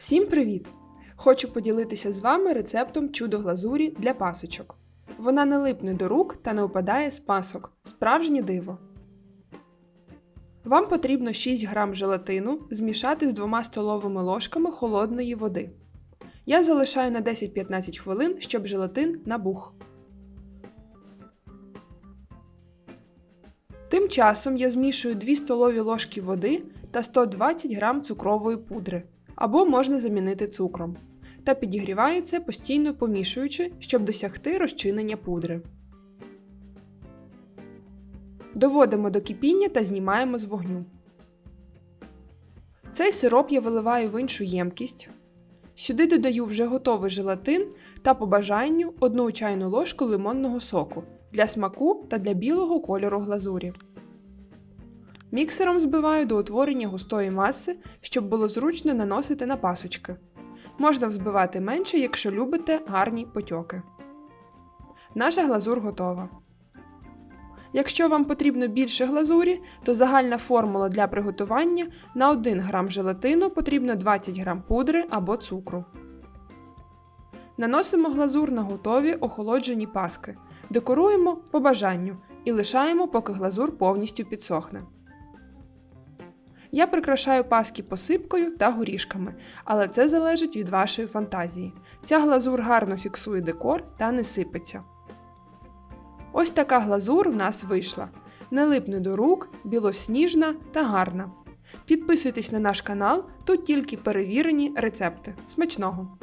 Всім привіт! Хочу поділитися з вами рецептом чудо глазурі для пасочок. Вона не липне до рук та не опадає з пасок. Справжнє диво. Вам потрібно 6 г желатину змішати з 2 столовими ложками холодної води. Я залишаю на 10-15 хвилин, щоб желатин набух. Тим часом я змішую 2 столові ложки води та 120 г цукрової пудри, або можна замінити цукром. Та підігріваю це постійно помішуючи, щоб досягти розчинення пудри. Доводимо до кипіння та знімаємо з вогню. Цей сироп я виливаю в іншу ємкість. Сюди додаю вже готовий желатин та по бажанню 1 чайну ложку лимонного соку для смаку та для білого кольору глазурі. Міксером збиваю до утворення густої маси, щоб було зручно наносити на пасочки. Можна взбивати менше, якщо любите гарні потьоки. Наша глазур готова. Якщо вам потрібно більше глазурі, то загальна формула для приготування на 1 грам желатину потрібно 20 грам пудри або цукру. Наносимо глазур на готові охолоджені паски, декоруємо по бажанню і лишаємо, поки глазур повністю підсохне. Я прикрашаю паски посипкою та горішками, але це залежить від вашої фантазії. Ця глазур гарно фіксує декор та не сипеться. Ось така глазур в нас вийшла. Не липне до рук, білосніжна та гарна. Підписуйтесь на наш канал, тут тільки перевірені рецепти. Смачного!